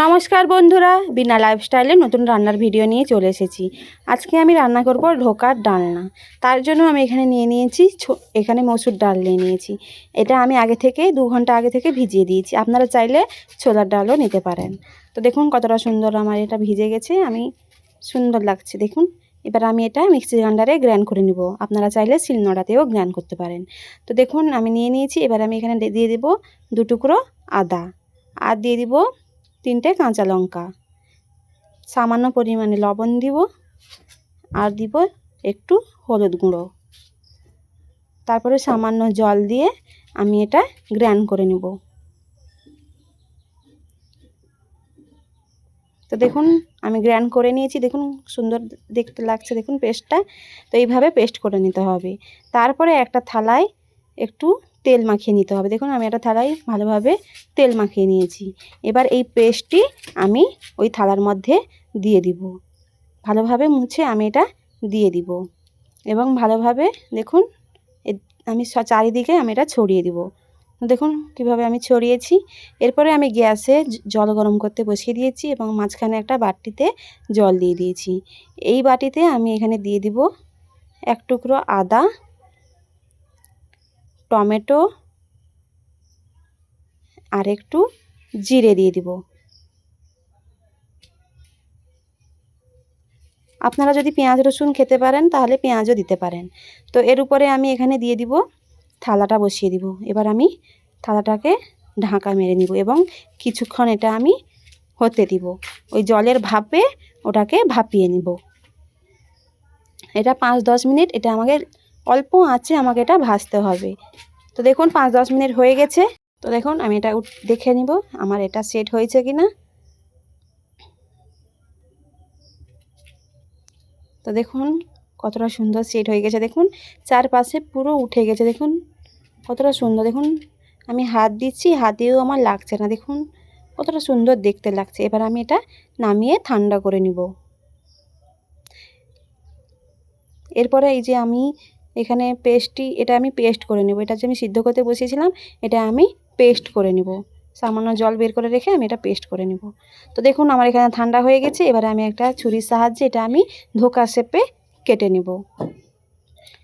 নমস্কার বন্ধুরা, বিনা লাইফস্টাইলে নতুন রান্নার ভিডিও নিয়ে চলে এসেছি। আজকে আমি রান্না করব ঢোকার ডালনা। তার জন্য আমি এখানে নিয়ে নিয়েছি এখানে মসুর ডাল নিয়ে নিয়েছি। এটা আমি আগে থেকে, দু ঘণ্টা আগে থেকে ভিজিয়ে দিয়েছি। আপনারা চাইলে ছোলার ডালও নিতে পারেন। তো দেখুন কতটা সুন্দর আমার এটা ভিজে গেছে। আমি সুন্দর লাগছে, দেখুন। এবার আমি এটা মিক্সি গ্রাইন্ডারে গ্র্যান্ড করে নিব। আপনারা চাইলে শিলনোড়াতেও গ্র্যান্ড করতে পারেন। তো দেখুন আমি নিয়ে নিয়েছি। এবার আমি এখানে দিয়ে দেবো দু টুকরো আদা। আর দিয়ে দিব তিনটে কাঁচা লঙ্কা। সামান্য পরিমাণে লবণ দিব আর দিব একটু হলুদ গুঁড়ো। তারপরে সামান্য জল দিয়ে আমি এটা গ্র্যান্ড করে নেব। তো দেখুন, আমি গ্র্যান্ড করে নিয়েছি। দেখুন, সুন্দর দেখতে লাগছে। দেখুন, পেস্টটা। তো এইভাবে পেস্ট করে নিতে হবে। তারপরে একটা থালায় একটু তেল মাখিয়ে নিতে হবে। দেখুন, আমি একটা থালায় ভালোভাবে তেল মাখিয়ে নিয়েছি। এবার এই পেস্টটি আমি ওই থালার মধ্যে দিয়ে দিব। ভালোভাবে মুছে আমি এটা দিয়ে দিব। এবং ভালোভাবে দেখুন আমি চারিদিকে আমি এটা ছড়িয়ে দিব। দেখুন, কীভাবে আমি ছড়িয়েছি। এরপরে আমি গ্যাসে জল গরম করতে বসিয়ে দিয়েছি এবং মাঝখানে একটা বাটিতে জল দিয়ে দিয়েছি। এই বাটিতে আমি এখানে দিয়ে দিব এক টুকরো আদা টমেটো আর একটু জিরে দিয়ে দিব। আপনারা যদি পেঁয়াজ, রসুন খেতে পারেন, তাহলে পেঁয়াজও দিতে পারেন। তো এর উপরে আমি এখানে দিয়ে দিব থালাটা বসিয়ে দিব। এবার আমি থালাটাকে ঢাকা মেরে নিব এবং কিছুক্ষণ এটা আমি হতে দিব। ওই জলের ভাপে ওটাকে ভাপিয়ে নিব। এটা পাঁচ দশ মিনিট এটা আমাকে অল্প আঁচে আমাকে এটা ভাজতে হবে। তো দেখুন, পাঁচ দশ মিনিট হয়ে গেছে। তো দেখুন, আমি এটা দেখে নিব, আমার এটা সেট হয়েছে কি না তো দেখুন, কতটা সুন্দর সেট হয়ে গেছে। দেখুন, চারপাশে পুরো উঠে গেছে। দেখুন, কতটা সুন্দর। দেখুন, আমি হাত দিচ্ছি, হাত দিয়েও আমার লাগছে না। দেখুন, কতটা সুন্দর দেখতে লাগছে। এবার আমি এটা নামিয়ে ঠান্ডা করে নিব। এরপরে এই যে আমি এখানে পেস্টটি, এটা আমি পেস্ট করে নেব। এটা যে আমি সিদ্ধ করতে বসিয়েছিলাম, এটা আমি পেস্ট করে নেব। সামান্য জল বের করে রেখে আমি এটা পেস্ট করে নেব। তো দেখুন, আমার এখানে ঠান্ডা হয়ে গেছে। এবারে আমি একটা ছুরির সাহায্যে এটা আমি ধোকা শেপে কেটে নেব।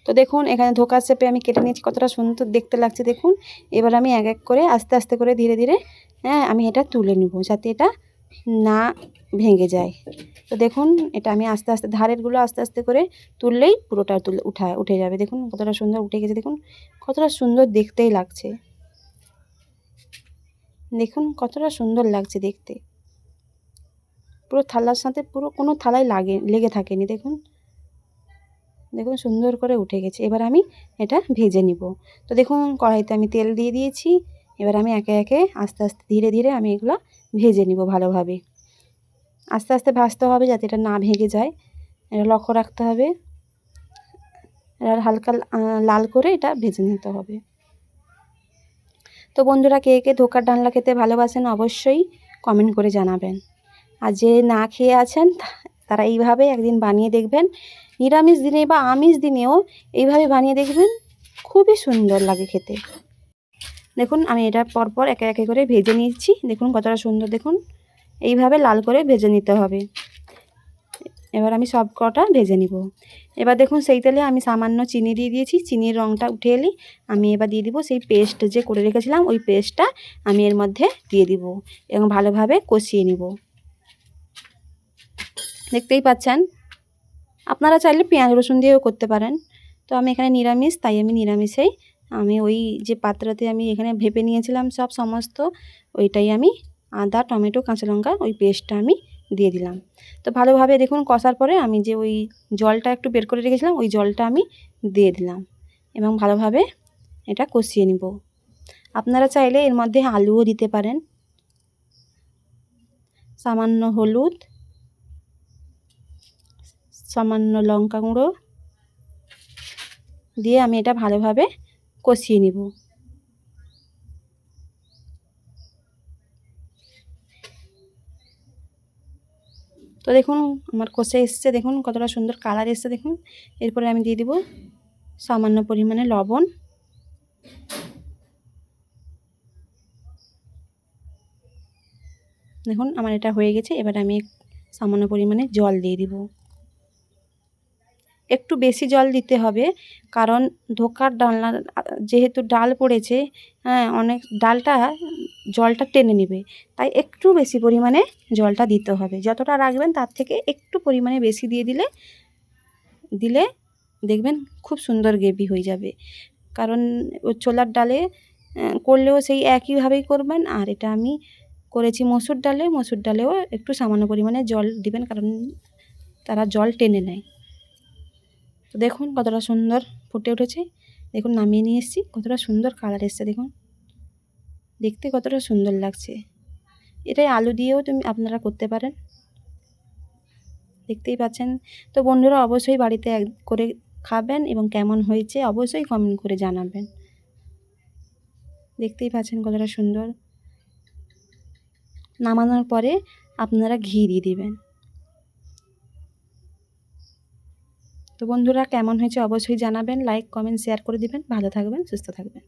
তো দেখুন, এখানে ধোকা শেপে আমি কেটে নিয়েছি। কতটা সুন্দর দেখতে লাগছে, দেখুন। এবার আমি এক এক করে আস্তে আস্তে করে ধীরে ধীরে হ্যাঁ আমি এটা তুলে নেব, যাতে এটা না ভেঙে যায়। তো দেখুন, এটা আমি আস্তে আস্তে, ধারেরগুলো আস্তে আস্তে করে তুললেই পুরোটা তুলে উঠায় উঠে যাবে। দেখুন কতটা সুন্দর উঠে গেছে, দেখুন কতটা সুন্দর দেখতেই লাগছে। দেখুন কতটা সুন্দর লাগছে দেখতে। পুরো থালার সাথে পুরো কোনো থালায় লাগে, লেগে থাকেনি, দেখুন। দেখুন সুন্দর করে উঠে গেছে। এবার আমি এটা ভেজে নিব। তো দেখুন কড়াইতে আমি তেল দিয়ে দিয়েছি। এবার আমি একে একে আস্তে আস্তে, ধীরে ধীরে আমি এগুলো ভেজে নিব ভালোভাবে। আস্তে আস্তে ভাজতে হবে যাতে এটা না ভেঙে যায়। এটা লক্ষ্য রাখতে হবে। এটা হালকা লাল করে এটা ভেজে নিতে হবে। তো বন্ধুরা, কে কে ধোকার ডালনা খেতে ভালোবাসেন অবশ্যই কমেন্ট করে জানাবেন। আর যে না খেয়ে আছেন তারা এইভাবে একদিন বানিয়ে দেখবেন। নিরামিষ দিনে বা আমিষ দিনেও এইভাবে বানিয়ে দেখবেন, খুবই সুন্দর লাগে খেতে। দেখুন, আমি এটা পরপর একে একে করে ভেজে নিচ্ছি দেখুন, কতটা সুন্দর, দেখুন। এইভাবে লাল করে ভেজে নিতে হবে। এবার আমি সব কটা ভেজে নিব। এবার দেখুন, সেই তেলে আমি সামান্য চিনি দিয়ে দিয়েছি। চিনির রঙটা উঠে এলি, আমি এবার দিয়ে দিব সেই পেস্ট যে করে রেখেছিলাম, ওই পেস্টটা আমি এর মধ্যে দিয়ে দিব এবং ভালোভাবে কষিয়ে নিব। দেখতেই পাচ্ছেন? আপনারা চাইলে পেঁয়াজ রসুন দিয়েও করতে পারেন। তো আমি এখানে নিরামিষ, তাই আমি নিরামিষেই আমি ওই যে পাত্রতে আমি এখানে ভেপে নিয়েছিলাম সব সমস্ত, ওইটাই আমি আদা, টমেটো, কাঁচা লঙ্কা, ওই পেস্টটা আমি দিয়ে দিলাম। তো ভালোভাবে দেখুন কষার পরে আমি যে ওই জলটা একটু বের করে রেখেছিলাম, ওই জলটা আমি দিয়ে দিলাম এবং ভালোভাবে এটা কষিয়ে নিব। আপনারা চাইলে এর মধ্যে আলুও দিতে পারেন। সামান্য হলুদ, সামান্য লঙ্কা গুঁড়ো দিয়ে আমি এটা ভালোভাবে কষিয়ে নিব। তো দেখুন, আমার কষে এসছে। দেখুন, কতটা সুন্দর কালার এসছে, দেখুন। এরপরে আমি দিয়ে দিব সামান্য পরিমাণে লবণ। দেখুন, আমার এটা হয়ে গেছে। এবার আমি সামান্য পরিমাণে জল দিয়ে দিব। একটু বেশি জল দিতে হবে, কারণ ধোকার ডালনা, যেহেতু ডাল পড়েছে হ্যাঁ অনেক ডালটা জলটা টেনে নেবে, তাই একটু বেশি পরিমাণে জলটা দিতে হবে। যতটা রাখবেন তার থেকে একটু পরিমাণে বেশি দিয়ে দিলে দিলে দেখবেন খুব সুন্দর গ্রেভি হয়ে যাবে। কারণ ও ছোলার ডালে করলেও সেই একইভাবেই করবেন, আর এটা আমি করেছি মসুর ডালে, মসুর ডালেও একটু সামান্য পরিমাণে জল দিবেন, কারণ তারা জল টেনে নেয়। তো দেখুন কতটা সুন্দর ফুটে উঠেছে। দেখুন নামিয়ে নিয়ে এসেছি, কতটা সুন্দর কালার এসছে, দেখুন। দেখতে কতটা সুন্দর লাগছে। এটাই আলু দিয়েও তুমি আপনারা করতে পারেন। দেখতেই পাচ্ছেন। তো বন্ধুরা অবশ্যই বাড়িতে এক করে খাবেন এবং কেমন হয়েছে অবশ্যই কমেন্ট করে জানাবেন। দেখতেই পাচ্ছেন কতটা সুন্দর। নামানোর পরে আপনারা ঘি দিয়ে দিবেন। তো বন্ধুরা, কেমন হয়েছে অবশ্যই জানাবেন লাইক কমেন্ট শেয়ার করে দিবেন। ভালো থাকবেন, সুস্থ থাকবেন।